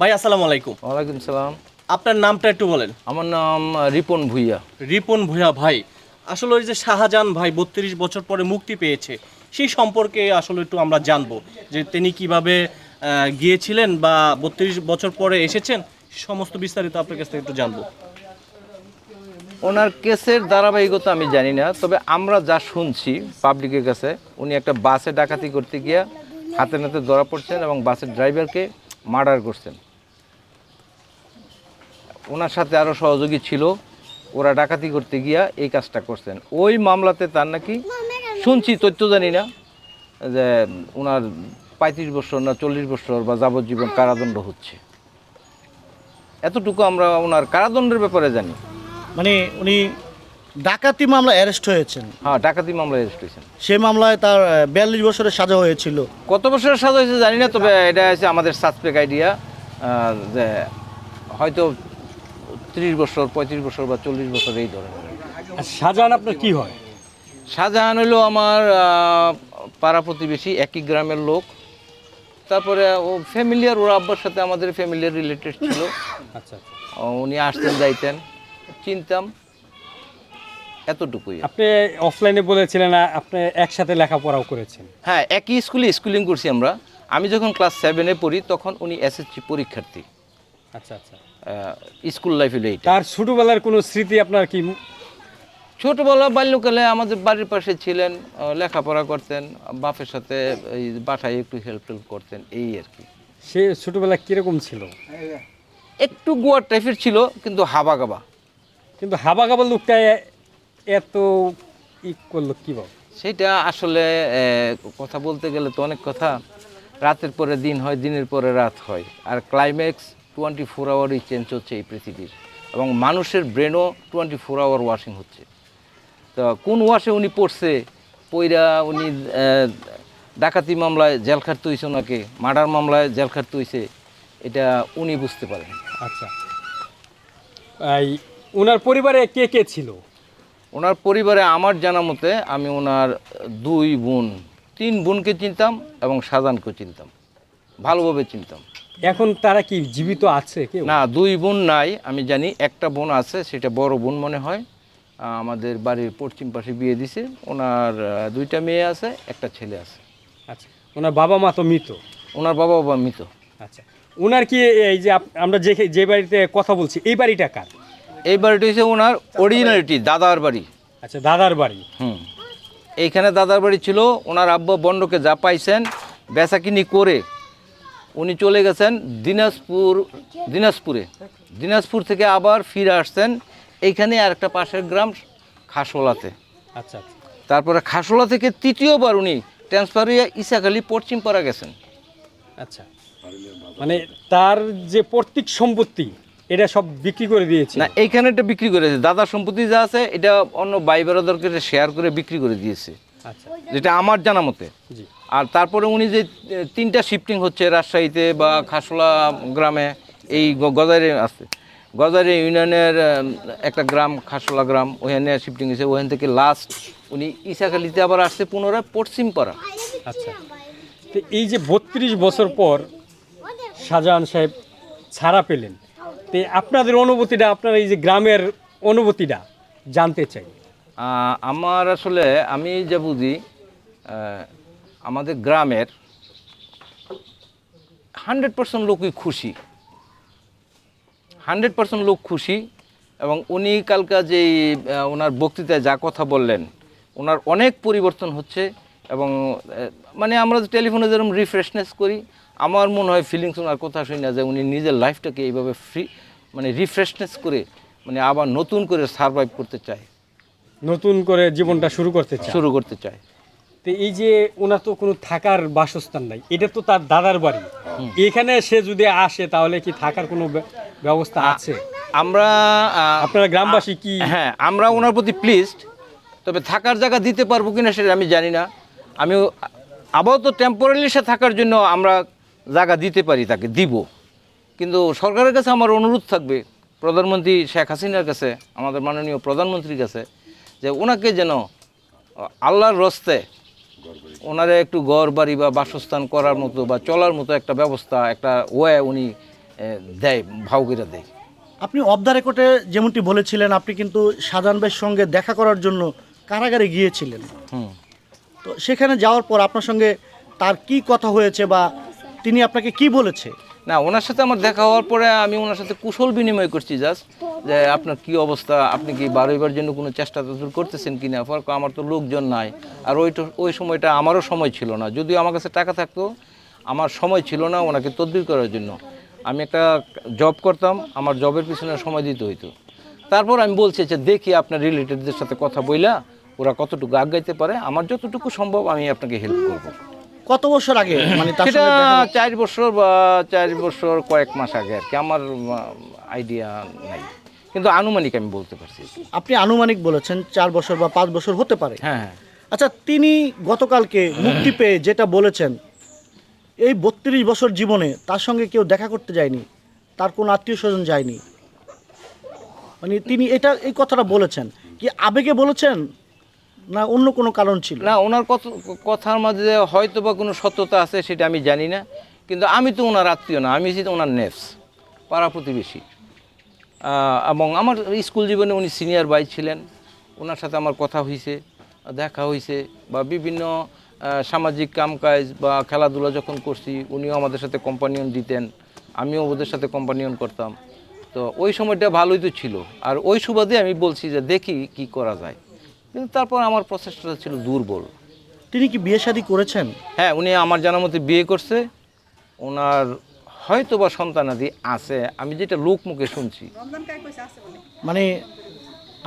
ভাই আসসালামু আলাইকুম। ওয়ালাইকুম সালাম। আপনার নামটা একটু বলেন। আমার নাম রিপন ভুইয়া। রিপন ভূয়া ভাই আসলে ওই যে শাহজাহান ভাই বত্রিশ বছর পরে মুক্তি পেয়েছে সেই সম্পর্কে আসলে একটু আমরা জানব যে তিনি কীভাবে গিয়েছিলেন বা বত্রিশ বছর পরে এসেছেন সমস্ত বিস্তারিত আপনার কাছ থেকে একটু জানব। ওনার কেসের ধারাবাহিকতা আমি জানি না তবে আমরা যা শুনছি পাবলিকের কাছে উনি একটা বাসে ডাকাতি করতে গিয়া হাতে নাতে ধরা পড়ছেন এবং বাসের ড্রাইভারকে মার্ডার করছেন। ওনার সাথে আরও সহযোগী ছিল ওরা ডাকাতি করতে গিয়া এই কাজটা করছেন। ওই মামলাতে তার নাকি শুনছি তথ্য জানি না যে ওনার পঁয়ত্রিশ বছর না চল্লিশ বছর বা যাবজ্জীবন কারাদণ্ড হচ্ছে। এতটুকু আমরা ওনার কারাদণ্ডের ব্যাপারে জানি। মানে উনি ডাকাতি মামলা অ্যারেস্ট হয়েছেন। হ্যাঁ ডাকাতি মামলা অ্যারেস্ট হয়েছেন। সেই মামলায় তার বিয়াল্লিশ বছরের সাজা হয়েছিল। কত বছরের সাজা হয়েছে জানি না তবে এটা হচ্ছে আমাদের সাসপেক্ট আইডিয়া যে হয়তো ত্রিশ বছর পঁয়ত্রিশ বছর বা চল্লিশ বছর এই ধরনের। শাহজাহান আপনার কি হয়? শাহজাহান হলো আমার পাড়া প্রতিবেশী একই গ্রামের লোক। তারপরে ও ফ্যামিলিয়ার ওর আব্বার সাথে আমাদের ফ্যামিলিয়ার রিলেটেড ছিল। আচ্ছা আচ্ছা। উনি আসতেন যাইতেন। চিনতাম। এতটুকুই। আপনি অফলাইনে বলেছিলেন আপনি একসাথে লেখাপড়াও করেছেন। হ্যাঁ একই স্কুলে স্কুলিং করছি আমরা। আমি যখন ক্লাস সেভেনে পড়ি তখন উনি এসএসসি পরীক্ষার্থী। আচ্ছা আচ্ছা। স্কুল লাইফে এইটা তার ছোটবেলার কোনো স্মৃতি আপনার কি? ছোটবেলা বাল্যকালে আমাদের বাড়ির পাশে ছিলেন লেখাপড়া করতেন বাপের সাথে এই বাসায় একটু হেল্প টেল্প করতেন এই আর কি। সে ছোটবেলা কীরকম ছিল? একটু গোয়ার টাইপের ছিল কিন্তু হাবা গাবা কিন্তু হাবা গাবা লোকটা এত ই করল কি বল সেটা আসলে কথা বলতে গেলে তো অনেক কথা। রাতের পরে দিন হয় দিনের পরে রাত হয়। আর ক্লাইম্যাক্স টোয়েন্টি ফোর আওয়ারই চেঞ্জ হচ্ছে এই পৃথিবীর এবং মানুষের ব্রেনও টোয়েন্টি ফোর আওয়ার ওয়াশিং হচ্ছে। তো কোন ওয়াশে উনি পড়ছে? পইরা উনি ডাকাতি মামলায় জেল খাটতে হয়েছে ওনাকে মার্ডার মামলায় জেল খাটতে হয়েছে এটা উনি বুঝতে পারেন। আচ্ছা। এই ওনার পরিবারে কে কে ছিল? ওনার পরিবারে আমার জানা মতে আমি ওনার দুই বোন তিন বোনকে চিনতাম এবং সাজানকেও চিনতাম। ভালোভাবে চিনতাম। এখন তারা কি জীবিত আছে কেউ? না দুই বোন নাই আমি জানি। একটা বোন আছে সেটা বড় বোন মনে হয়। আমাদের বাড়ির পশ্চিম পাশে বিয়ে দিছে। ওনার দুইটা মেয়ে আছে একটা ছেলে আছে। আচ্ছা ওনার বাবা মা তো মৃত? ওনার বাবা বাবা মৃত। আচ্ছা ওনার কি এই যে আমরা যে যে বাড়িতে কথা বলছি এই বাড়িটা কার? এই বাড়িটা হচ্ছে ওনার অরিজিনালিটি দাদার বাড়ি। আচ্ছা দাদার বাড়ি। হুম। এইখানে দাদার বাড়ি ছিল ওনার আব্বা বন্ডকে যা পাইছেন বেচাকিনি করে উনি চলে গেছেন দিনাজপুর দিনাজপুরে। দিনাজপুর থেকে আবার ফিরে আসছেন এইখানে আর একটা পাশের গ্রাম খাসোলাতে। আচ্ছা আচ্ছা। তারপরে খাসোলা থেকে তৃতীয়বার উনি ট্রান্সফার হয়ে ইসাখালি পশ্চিমপাড়া গেছেন। আচ্ছা। মানে তার যে পৈতৃক সম্পত্তি এটা সব বিক্রি করে দিয়েছে। না এইখানে এটা বিক্রি করেছে দাদার সম্পত্তি যা আছে এটা অন্য ভাই বেড়াদেরকে শেয়ার করে বিক্রি করে দিয়েছে। যেটা আমার জানা মতে। আর তারপরে উনি যে তিনটা শিফটিং হচ্ছে রাজশাহীতে বা খাসলা গ্রামে এই গজারে আছে। গজারে ইউনিয়নের একটা গ্রাম খাসলা গ্রাম ওখানে শিফটিং হয়েছে। ওখান থেকে লাস্ট উনি ইসাখালিতে আবার আসছে পুনরায় পশ্চিম পশ্চিমপাড়া আচ্ছা। তো এই যে বত্রিশ বছর পর শাহজাহান সাহেব ছাড়া পেলেন তো আপনাদের অনুভূতিটা আপনার এই যে গ্রামের অনুভূতিটা জানতে চাই। আমার আসলে, আমি যা বুঝি আমাদের গ্রামের হান্ড্রেড পার্সেন্ট লোকই খুশি। হান্ড্রেড পার্সেন্ট লোক খুশি এবং উনি কালকা যে ওনার বক্তৃতায় যা কথা বললেন, ওনার অনেক পরিবর্তন হচ্ছে এবং মানে আমরা টেলিফোনে যেরকম রিফ্রেশনেস করি, আমার মনে হয় ফিলিংস ওনার কথা শুনি না যে উনি নিজের লাইফটাকে এইভাবে ফ্রি মানে রিফ্রেশনেস করে মানে আবার নতুন করে সারভাইভ করতে চায়। নতুন করে জীবনটা শুরু করতে চাই শুরু করতে চায়। তো এই যে ওনার তো কোনো থাকার বাসস্থান নাই এটা তো তার দাদার বাড়ি। এখানে সে যদি আসে তাহলে কি থাকার কোনো ব্যবস্থা আছে? আমরা আপনারা গ্রামবাসী কি? হ্যাঁ আমরা ওনার প্রতি প্লিজড তবে থাকার জায়গা দিতে পারব কিনা সেটা আমি জানি না। আমি আপাতত টেম্পোরারি সে থাকার জন্য আমরা জায়গা দিতে পারি তাকে দিব। কিন্তু সরকারের কাছে আমার অনুরোধ থাকবে প্রধানমন্ত্রী শেখ হাসিনার কাছে আমাদের মাননীয় প্রধানমন্ত্রীর কাছে যে ওনাকে যেন আল্লাহর রস্তে ওনারে একটু ঘর বাড়ি বা বাসস্থান করার মতো বা চলার মতো একটা ব্যবস্থা একটা ওয়ে উনি দেয় ভাউগিরা দেয়। আপনি অফ দ্য রেকর্ডে যেমনটি বলেছিলেন আপনি কিন্তু ভাইয়ের সঙ্গে দেখা করার জন্য কারাগারে গিয়েছিলেন। হুম। তো সেখানে যাওয়ার পর আপনার সঙ্গে তার কি কথা হয়েছে বা তিনি আপনাকে কি বলেছে? না, ওনার সাথে আমার দেখা হওয়ার পরে আমি ওনার সাথে কুশল বিনিময় করছি জাস্ট যে আপনার কি অবস্থা, আপনি কি বারোইবার জন্য কোনো চেষ্টা তদুর করতেছেন কি না ফলে আমার তো লোকজন নাই। আর ওইটা ওই সময়টা আমারও সময় ছিল না। যদিও আমার কাছে টাকা থাকতো, আমার সময় ছিল না ওনাকে তদবির করার জন্য। আমি একটা জব করতাম, আমার জবের পিছনে সময় দিতে হইতো। তারপর আমি বলছি যে, দেখি আপনার রিলেটেডদের সাথে কথা বইলা, ওরা কতটুকু আগাইতে পারে, আমার যতটুকু সম্ভব আমি আপনাকে হেল্প করব। কত বছর আগে? মানে তার সেটা চার বছর বা চার বছর কয়েক মাস আগে আর কি। আমার আইডিয়া নাই। কিন্তু আনুমানিক আমি বলতে পারছি। আপনি আনুমানিক বলেছেন চার বছর বা পাঁচ বছর হতে পারে। হ্যাঁ হ্যাঁ। আচ্ছা তিনি গতকালকে মুক্তি পেয়ে যেটা বলেছেন এই বত্রিশ বছর জীবনে তার সঙ্গে কেউ দেখা করতে যায়নি তার কোনো আত্মীয় স্বজন যায়নি। মানে তিনি এটা এই কথাটা বলেছেন। কি আবেগে বলেছেন? না, অন্য কোনো কারণ ছিল? না, ওনার কথার মাঝে হয়তো বা কোনো সত্যতা আছে সেটা আমি জানি না। কিন্তু আমি তো ওনার আত্মীয় না, আমি তো ওনার নেফস পাড়া প্রতিবেশী। এবং আমার স্কুল জীবনে উনি সিনিয়র ভাই ছিলেন, ওনার সাথে আমার কথা হয়েছে দেখা হয়েছে বা বিভিন্ন সামাজিক কামকাজ বা খেলাধুলা যখন করছি, উনিও আমাদের সাথে কম্পানিয়ন দিতেন, আমিও ওদের সাথে কম্পানিয়ন করতাম। তো ওই সময়টা ভালোই তো ছিল। আর ওই সুবাদে আমি বলছি যে দেখি কি করা যায়। কিন্তু তারপর আমার প্রচেষ্টা ছিল দুর্বল। তিনি কি বিয়ে শাদী করেছেন? হ্যাঁ উনি আমার জানা মতে বিয়ে করছে। ওনার হয়তো বা সন্তানাদি আছে। আমি যেটা লোক মুখে শুনছি মানে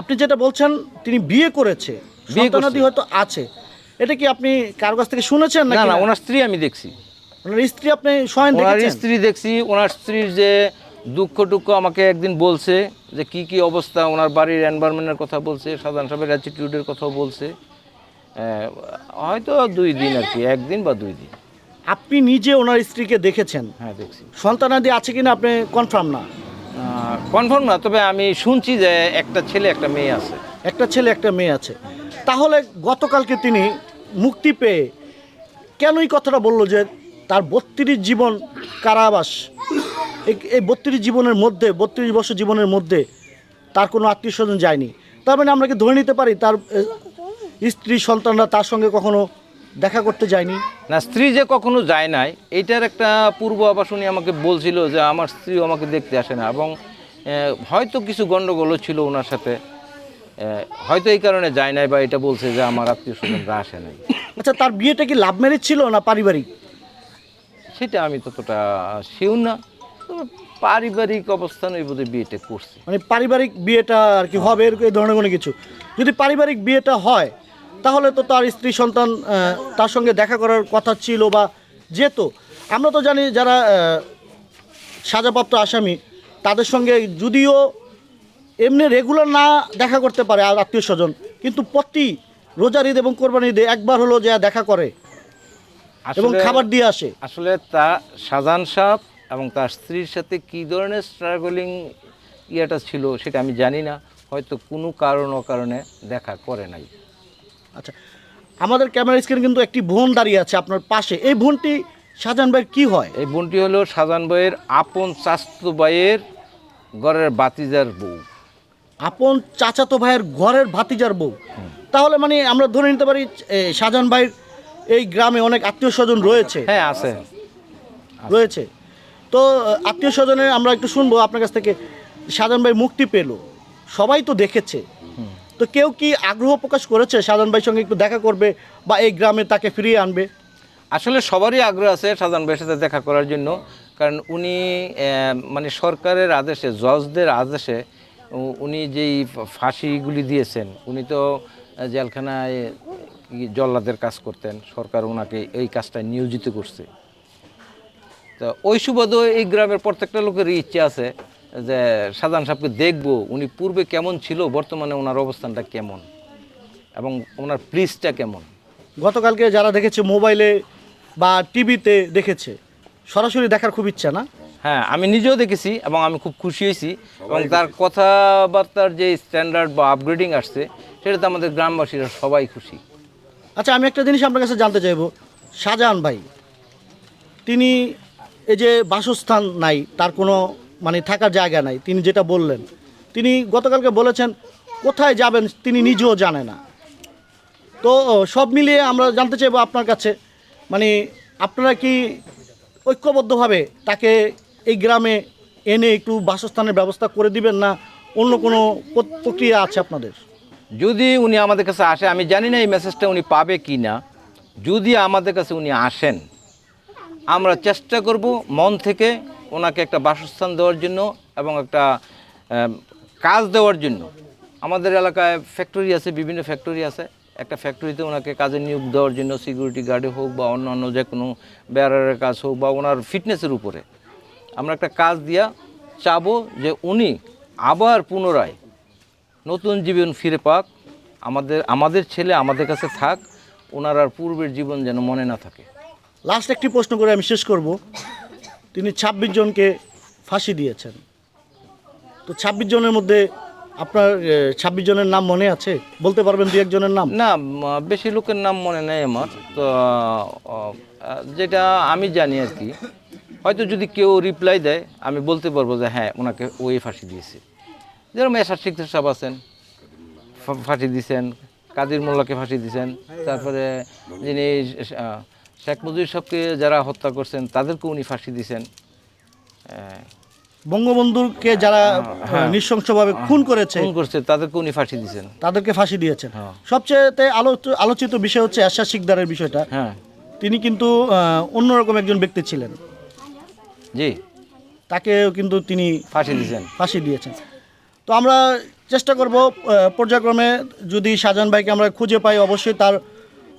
আপনি যেটা বলছেন তিনি বিয়ে করেছে। বিয়ে। সন্তানাদি হয়তো আছে। এটা কি আপনি কার কাছ থেকে শুনেছেন না না না? ওনার স্ত্রী আমি দেখছি। ওনার স্ত্রী আপনি স্বয়ং ওনার স্ত্রী দেখছি। ওনার স্ত্রীর যে দুঃখ টুক্ষ আমাকে একদিন বলছে যে কি কি অবস্থা ওনার বাড়ির এনভায়রনমেন্টের কথা বলছে সাধারণ সাহেবের অ্যাটিটিউডের কথাও বলছে। হয়তো দুই দিন আর কি একদিন বা দুই দিন। আপনি নিজে ওনার স্ত্রীকে দেখেছেন? হ্যাঁ দেখছি। সন্তানাদি আছে কিনা আপনি কনফার্ম না? কনফার্ম না তবে আমি শুনছি যে একটা ছেলে একটা মেয়ে আছে। একটা ছেলে একটা মেয়ে আছে। তাহলে গতকালকে তিনি মুক্তি পেয়ে কেন এই কথাটা বলল যে তার বত্রিশ জীবন কারাবাস এই- এই বত্রিশ জীবনের মধ্যে বত্রিশ বছর জীবনের মধ্যে তার কোনো আত্মীয় স্বজন যায়নি। তার মানে আমরা কি ধরে নিতে পারি তার স্ত্রী সন্তানরা তার সঙ্গে কখনো দেখা করতে যায়নি? না স্ত্রী যে কখনো যায় নাই এটার একটা পূর্ব আবাস উনি আমাকে বলছিল যে আমার স্ত্রী আমাকে দেখতে আসে না এবং হয়তো কিছু গণ্ডগোলও ছিল ওনার সাথে হয়তো এই কারণে যায় নাই বা এটা বলছে যে আমার আত্মীয় স্বজনরা আসে নাই। আচ্ছা তার বিয়েটা কি লাভ ম্যারেজ ছিল না পারিবারিক? সেটা আমি ততটা শিও না। পারিবারিক অবস্থানে বোধহয় বিয়েটা করছে। মানে পারিবারিক বিয়েটা আর কি হবে এরকম এই ধরনের কোনো কিছু। যদি পারিবারিক বিয়েটা হয় তাহলে তো তার স্ত্রী সন্তান তার সঙ্গে দেখা করার কথা ছিল বা যেত। আমরা তো জানি যারা সাজাপ্রাপ্ত আসামি তাদের সঙ্গে যদিও এমনি রেগুলার না দেখা করতে পারে আর আত্মীয় স্বজন কিন্তু প্রতি রোজার ঈদ এবং কোরবানি ঈদে একবার হলো যে দেখা করে এবং খাবার দিয়ে আসে। আসলে তা শাহজাহান সাহ এবং তার স্ত্রীর সাথে কী ধরনের স্ট্রাগলিং ইয়েটা ছিল সেটা আমি জানি না হয়তো কোনো কারণ অকারণে দেখা করে নাই। আচ্ছা আমাদের ক্যামেরা স্ক্রিনে কিন্তু একটি বোন দাঁড়িয়ে আছে আপনার পাশে। এই বোনটি শাহজাহান ভাইয়ের কী হয়? এই বোনটি হলো শাহজাহান ভাইয়ের আপন চাস্ত ভাইয়ের ঘরের বাতিজার বউ। আপন চাচাতো ভাইয়ের ঘরের ভাতিজার বউ। তাহলে মানে আমরা ধরে নিতে পারি এ, শাহজাহান ভাইয়ের এই গ্রামে অনেক আত্মীয় স্বজন রয়েছে। হ্যাঁ আছে। রয়েছে। তো আত্মীয় স্বজনের আমরা একটু শুনব, আপনার কাছ থেকে। শাহজাহান ভাই মুক্তি পেল। সবাই তো দেখেছে। তো কেউ কি আগ্রহ প্রকাশ করেছে? শাহজাহান ভাইয়ের সঙ্গে একটু দেখা করবে বা এই গ্রামে তাকে ফিরিয়ে আনবে? আসলে সবারই আগ্রহ আছে শাহজাহান ভাইয়ের সাথে দেখা করার জন্য। কারণ উনি মানে সরকারের আদেশে, জজদের আদেশে উনি যেই ফাঁসিগুলি দিয়েছেন, উনি তো জেলখানায় জল্লাদের কাজ করতেন। সরকার ওনাকে এই কাজটা নিয়োজিত করছে। তো ওই সুবাদও এই গ্রামের প্রত্যেকটা লোকেরই ইচ্ছে আছে যে সাধারণ সাহেবকে দেখব উনি পূর্বে কেমন ছিল বর্তমানে ওনার অবস্থানটা কেমন এবং ওনার প্লিজটা কেমন? গতকালকে যারা দেখেছে মোবাইলে বা টিভিতে দেখেছে সরাসরি দেখার খুব ইচ্ছা না? হ্যাঁ আমি নিজেও দেখেছি এবং আমি খুব খুশি হয়েছি এবং তার কথাবার্তার যে স্ট্যান্ডার্ড বা আপগ্রেডিং আসছে সেটাতে আমাদের গ্রামবাসীরা সবাই খুশি। আচ্ছা আমি একটা জিনিস আপনার কাছে জানতে চাইব। শাহজাহান ভাই তিনি এই যে বাসস্থান নাই, তার কোনো মানে থাকার জায়গা নাই, তিনি যেটা বললেন। তিনি গতকালকে বলেছেন, কোথায় যাবেন তিনি নিজেও জানে না। তো সব মিলিয়ে আমরা জানতে চাইব আপনার কাছে মানে আপনারা কি ঐক্যবদ্ধভাবে তাকে এই গ্রামে এনে একটু বাসস্থানের ব্যবস্থা করে দিবেন না অন্য কোনো প্রক্রিয়া আছে আপনাদের? যদি উনি আমাদের কাছে আসে, আমি জানি না এই মেসেজটা উনি পাবে কি না যদি আমাদের কাছে উনি আসেন আমরা চেষ্টা করব মন থেকে ওনাকে একটা বাসস্থান দেওয়ার জন্য এবং একটা কাজ দেওয়ার জন্য। আমাদের এলাকায় ফ্যাক্টরি আছে, বিভিন্ন ফ্যাক্টরি আছে। একটা ফ্যাক্টরিতে ওনাকে কাজে নিয়োগ দেওয়ার জন্য সিকিউরিটি গার্ডে হোক বা অন্যান্য যে কোনো ব্যারারের কাজ হোক বা ওনার ফিটনেসের উপরে। আমরা একটা কাজ দিয়া চাবো যে উনি আবার পুনরায় নতুন জীবন ফিরে পাক। আমাদের আমাদের ছেলে আমাদের কাছে থাক, ওনার আর পূর্বের জীবন যেন মনে না থাকে। লাস্ট একটি প্রশ্ন করে আমি শেষ করব। তিনি ছাব্বিশ জনকে ফাঁসি দিয়েছেন। তো ছাব্বিশ জনের মধ্যে আপনার ছাব্বিশ জনের নাম মনে আছে? বলতে পারবেন দু একজনের নাম? না বেশি লোকের নাম মনে নেই আমার। তো যেটা আমি জানি আর কি, হয়তো যদি কেউ রিপ্লাই দেয়, আমি বলতে পারব যে হ্যাঁ ওনাকে ওই ফাঁসি দিয়েছে। যেরকম এসার শিখতে সাহেব আছেন ফাঁসি দিয়েছেন, কাদির মোল্লাকে ফাঁসি দিয়েছেন, তারপরে যিনি শেখ মুজিবুর সাহেবকে যারা হত্যা করছেন তাদেরকে উনি ফাঁসি দিয়েছেন বঙ্গবন্ধুকে যারা নৃশংসভাবে খুন করেছে খুন করছে তাদেরকে উনি ফাঁসি দিয়েছেন তাদেরকে ফাঁসি দিয়েছেন। হ্যাঁ। সবচেয়ে আলোচিত বিষয় হচ্ছে আশা শিকদারের বিষয়টা। হ্যাঁ। তিনি কিন্তু অন্যরকম একজন ব্যক্তি ছিলেন। জি। তাকেও কিন্তু তিনি ফাঁসি দিয়েছেন ফাঁসি দিয়েছেন। তো আমরা চেষ্টা করব পর্যায়ক্রমে যদি শাহজাহান ভাইকে আমরা খুঁজে পাই অবশ্যই তার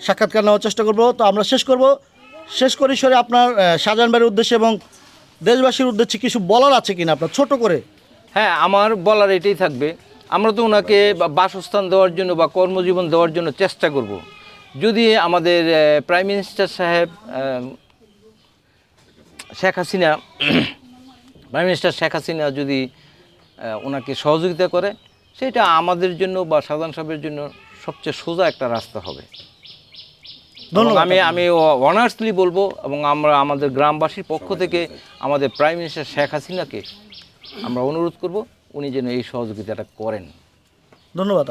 সাক্ষাৎকার নেওয়ার চেষ্টা করব। তো আমরা শেষ করব। শেষ পরিসরে আপনার আহ, শাহজাহান উদ্দেশ্যে এবং দেশবাসীর উদ্দেশ্যে কিছু বলার আছে কিনা আপনার? ছোট করে। হ্যাঁ আমার বলার এটাই থাকবে। আমরা তো ওনাকে বাসস্থান দেওয়ার জন্য বা কর্মজীবন দেওয়ার জন্য চেষ্টা করব। যদি আমাদের প্রাইম মিনিস্টার সাহেব শেখ হাসিনা প্রাইম মিনিস্টার শেখ হাসিনা যদি ওনাকে সহযোগিতা করে সেটা আমাদের জন্য বা সাধারণ সাহেবের জন্য সবচেয়ে সোজা একটা রাস্তা হবে। আমি আমি অনার্সলি বলব এবং আমরা আমাদের গ্রামবাসীর পক্ষ থেকে আমাদের প্রাইম মিনিস্টার শেখ হাসিনাকে আমরা অনুরোধ করব উনি যেন এই সহযোগিতাটা করেন। ধন্যবাদ